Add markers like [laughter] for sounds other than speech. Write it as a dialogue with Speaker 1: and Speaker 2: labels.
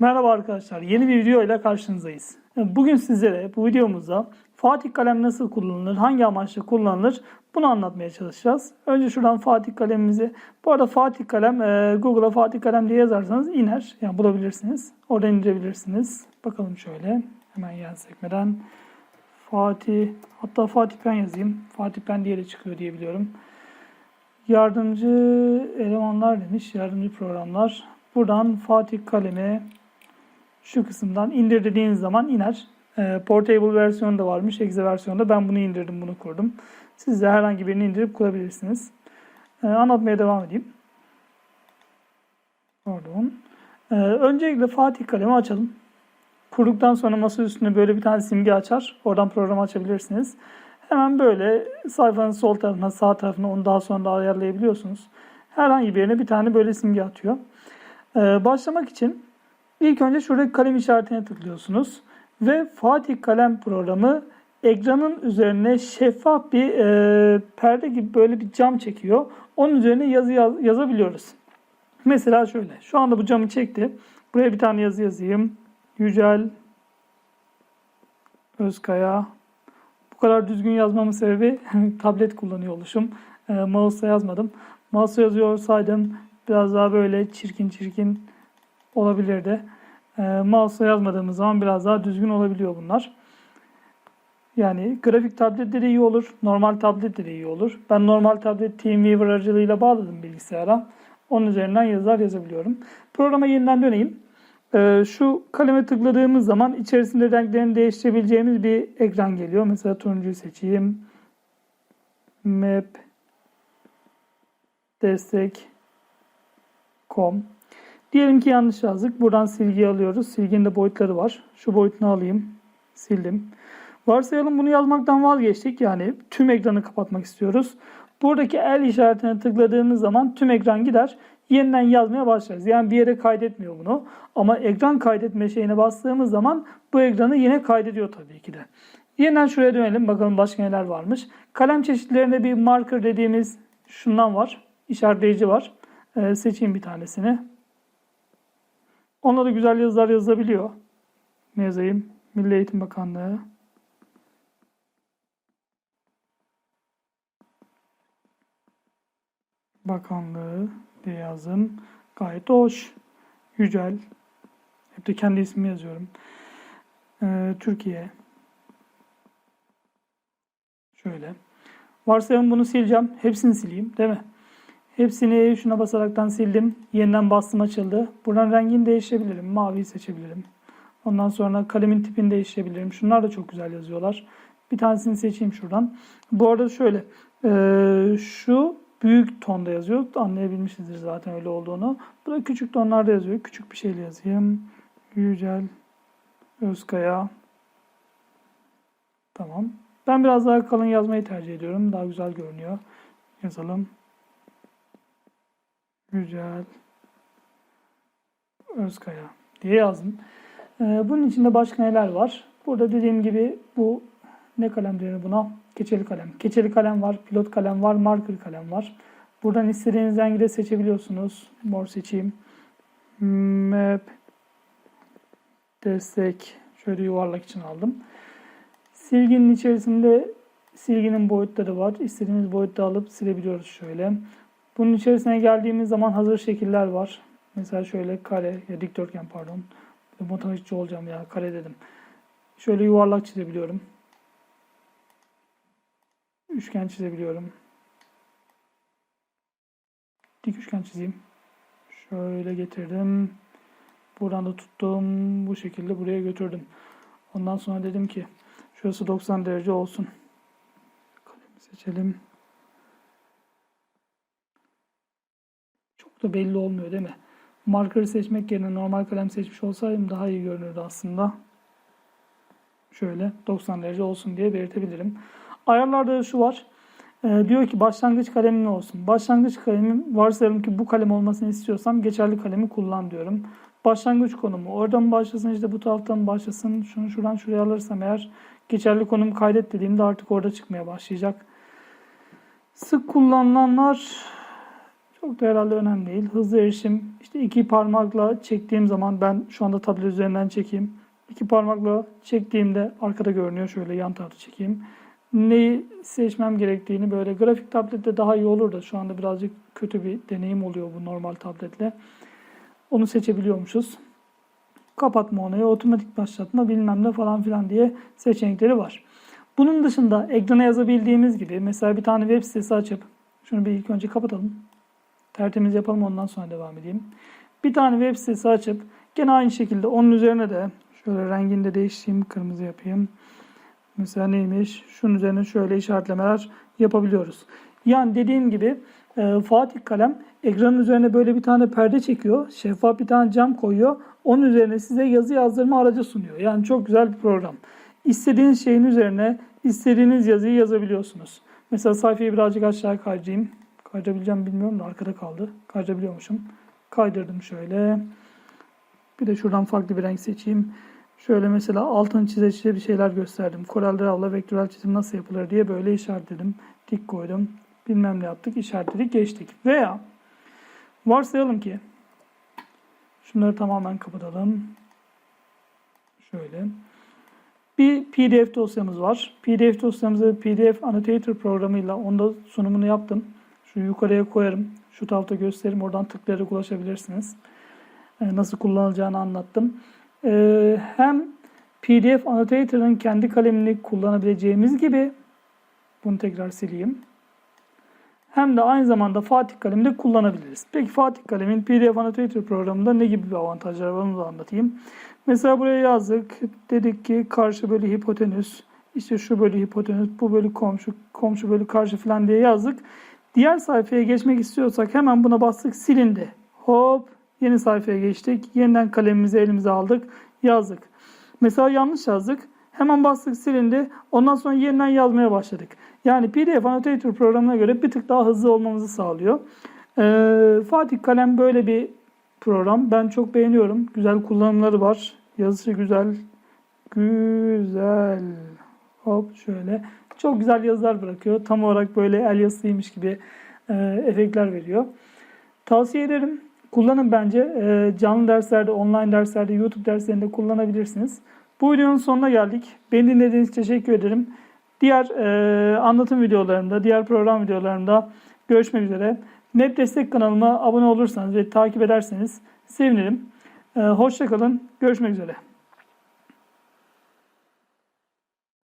Speaker 1: Merhaba arkadaşlar, yeni bir video ile karşınızdayız. Bugün sizlere bu videomuzda Fatih kalem nasıl kullanılır, hangi amaçla kullanılır bunu anlatmaya çalışacağız. Önce şuradan Fatih kalemimizi, bu arada Fatih kalem e, Google'a Fatih kalem diye yazarsanız iner, yani bulabilirsiniz. Oradan indirebilirsiniz. Bakalım şöyle, hemen yan sekmeden Fatih, hatta Fatih Pen yazayım. Fatih Pen diye de çıkıyor diye biliyorum. Yardımcı elemanlar demiş, yardımcı programlar. Buradan Fatih kalemi şu kısımdan indir dediğiniz zaman iner. E, portable versiyonu da varmış. Exe versiyonda ben bunu indirdim, bunu kurdum. Siz de herhangi birini indirip kurabilirsiniz. E, anlatmaya devam edeyim. Pardon. E, öncelikle Fatih kalemi açalım. Kurduktan sonra masa üstünde böyle bir tane simge açar. Oradan programı açabilirsiniz. Hemen böyle sayfanın sol tarafına, sağ tarafına onu daha sonra da ayarlayabiliyorsunuz. Herhangi bir yerine bir tane böyle simge atıyor. Ee, başlamak için ilk önce şuradaki kalem işaretine tıklıyorsunuz. Ve Fatih Kalem programı ekranın üzerine şeffaf bir e, perde gibi böyle bir cam çekiyor. Onun üzerine yazı yaz, yazabiliyoruz. Mesela şöyle. Şu anda bu camı çekti. Buraya bir tane yazı yazayım. Yücel Özkaya. Bu kadar düzgün yazmamın sebebi [laughs] tablet kullanıyor oluşum. E, mouse'la yazmadım. Mouse'la yazıyor olsaydım biraz daha böyle çirkin çirkin olabilirdi. E, mouse'la yazmadığımız zaman biraz daha düzgün olabiliyor bunlar. Yani grafik tablette de iyi olur. Normal tablette de iyi olur. Ben normal tablet TeamViewer aracılığıyla bağladım bilgisayara. Onun üzerinden yazılar yazabiliyorum. Programa yeniden döneyim. Ee, şu kaleme tıkladığımız zaman içerisinde renklerini değiştirebileceğimiz bir ekran geliyor. Mesela turuncuyu seçeyim. Map destek com. Diyelim ki yanlış yazdık. Buradan silgiyi alıyoruz. Silginin de boyutları var. Şu boyutunu alayım. Sildim. Varsayalım bunu yazmaktan vazgeçtik. Yani tüm ekranı kapatmak istiyoruz. Buradaki el işaretine tıkladığımız zaman tüm ekran gider. Yeniden yazmaya başlarız. Yani bir yere kaydetmiyor bunu. Ama ekran kaydetme şeyine bastığımız zaman bu ekranı yine kaydediyor tabii ki de. Yeniden şuraya dönelim. Bakalım başka neler varmış. Kalem çeşitlerinde bir marker dediğimiz şundan var. İşaretleyici var. Ee, seçeyim bir tanesini. Onunla da güzel yazılar yazılabiliyor. Ne yazayım? Milli Eğitim Bakanlığı. Bakanlığı diye yazdım. Gayet hoş. Yücel. Hep de kendi ismimi yazıyorum. Ee, Türkiye. Şöyle. Varsayalım bunu sileceğim. Hepsini sileyim değil mi? Hepsini şuna basaraktan sildim. Yeniden bastım açıldı. Buradan rengini değiştirebilirim. Maviyi seçebilirim. Ondan sonra kalemin tipini değiştirebilirim. Şunlar da çok güzel yazıyorlar. Bir tanesini seçeyim şuradan. Bu arada şöyle. E, şu büyük tonda yazıyor. Anlayabilmişizdir zaten öyle olduğunu. Bu da küçük tonlarda yazıyor. Küçük bir şeyle yazayım. Yücel Özkaya. Tamam. Ben biraz daha kalın yazmayı tercih ediyorum. Daha güzel görünüyor. Yazalım. Yücel Özkaya diye yazdım. Ee, bunun içinde başka neler var? Burada dediğim gibi bu ne kalem denir buna? Keçeli kalem. Keçeli kalem var, pilot kalem var, marker kalem var. Buradan istediğiniz rengi de seçebiliyorsunuz. Mor seçeyim. Map destek şöyle yuvarlak için aldım. Silginin içerisinde silginin boyutları var. İstediğiniz boyutta alıp silebiliyoruz şöyle. Bunun içerisine geldiğimiz zaman hazır şekiller var. Mesela şöyle kare ya dikdörtgen pardon. Matematikçi olacağım ya kare dedim. Şöyle yuvarlak çizebiliyorum. Üçgen çizebiliyorum. Dik üçgen çizeyim. Şöyle getirdim. Buradan da tuttum. Bu şekilde buraya götürdüm. Ondan sonra dedim ki şurası 90 derece olsun. Kalemi seçelim. Da belli olmuyor değil mi? Marker'ı seçmek yerine normal kalem seçmiş olsaydım daha iyi görünürdü aslında. Şöyle 90 derece olsun diye belirtebilirim. Ayarlarda da şu var. Ee, diyor ki başlangıç kalemin ne olsun? Başlangıç kalemim varsayalım ki bu kalem olmasını istiyorsam geçerli kalemi kullan diyorum. Başlangıç konumu. Oradan başlasın işte bu taraftan başlasın. Şunu şuradan şuraya alırsam eğer geçerli konum kaydet dediğimde artık orada çıkmaya başlayacak. Sık kullanılanlar Çok da herhalde önemli değil. Hızlı erişim. İşte iki parmakla çektiğim zaman ben şu anda tablet üzerinden çekeyim. İki parmakla çektiğimde arkada görünüyor. Şöyle yan tarafta çekeyim. Neyi seçmem gerektiğini böyle grafik tablette daha iyi olur da şu anda birazcık kötü bir deneyim oluyor bu normal tabletle. Onu seçebiliyormuşuz. Kapatma onayı, otomatik başlatma bilmem ne falan filan diye seçenekleri var. Bunun dışında ekrana yazabildiğimiz gibi mesela bir tane web sitesi açıp şunu bir ilk önce kapatalım. Tertemiz yapalım ondan sonra devam edeyim. Bir tane web sitesi açıp gene aynı şekilde onun üzerine de şöyle rengini de değiştireyim kırmızı yapayım. Mesela neymiş? Şunun üzerine şöyle işaretlemeler yapabiliyoruz. Yani dediğim gibi e, Fatih Kalem ekranın üzerine böyle bir tane perde çekiyor. Şeffaf bir tane cam koyuyor. Onun üzerine size yazı yazdırma aracı sunuyor. Yani çok güzel bir program. İstediğiniz şeyin üzerine istediğiniz yazıyı yazabiliyorsunuz. Mesela sayfayı birazcık aşağı kaydırayım. Kaydırabileceğim bilmiyorum da arkada kaldı. Kaydırabiliyormuşum. Kaydırdım şöyle. Bir de şuradan farklı bir renk seçeyim. Şöyle mesela altın çize çize bir şeyler gösterdim. Corel Draw'la vektörel çizim nasıl yapılır diye böyle işaretledim. Tik koydum. Bilmem ne yaptık. işaretledik geçtik. Veya varsayalım ki şunları tamamen kapatalım. Şöyle. Bir PDF dosyamız var. PDF dosyamızı PDF Annotator programıyla onda sunumunu yaptım. Şu yukarıya koyarım. Şu tarafta gösteririm. Oradan tıklayarak ulaşabilirsiniz. Ee, Nasıl kullanılacağını anlattım. Ee, hem PDF Annotator'ın kendi kalemini kullanabileceğimiz gibi bunu tekrar sileyim. Hem de aynı zamanda Fatih Kalem'i de kullanabiliriz. Peki Fatih Kalem'in PDF Annotator programında ne gibi bir avantajları var onu da anlatayım. Mesela buraya yazdık. Dedik ki karşı bölü hipotenüs, işte şu bölü hipotenüs, bu bölü komşu, komşu bölü karşı falan diye yazdık. Diğer sayfaya geçmek istiyorsak hemen buna bastık silindi. Hop yeni sayfaya geçtik. Yeniden kalemimizi elimize aldık. Yazdık. Mesela yanlış yazdık. Hemen bastık silindi. Ondan sonra yeniden yazmaya başladık. Yani PDF Annotator programına göre bir tık daha hızlı olmamızı sağlıyor. Ee, Fatih Kalem böyle bir program. Ben çok beğeniyorum. Güzel kullanımları var. Yazısı güzel. Güzel. Hop şöyle. Çok güzel yazılar bırakıyor. Tam olarak böyle el yazısıymış gibi e, efektler veriyor. Tavsiye ederim. Kullanın bence. E, canlı derslerde, online derslerde, YouTube derslerinde kullanabilirsiniz. Bu videonun sonuna geldik. Beni dinlediğiniz için teşekkür ederim. Diğer e, anlatım videolarımda, diğer program videolarımda görüşmek üzere. Map Destek kanalıma abone olursanız ve takip ederseniz sevinirim. E, Hoşçakalın. Görüşmek üzere.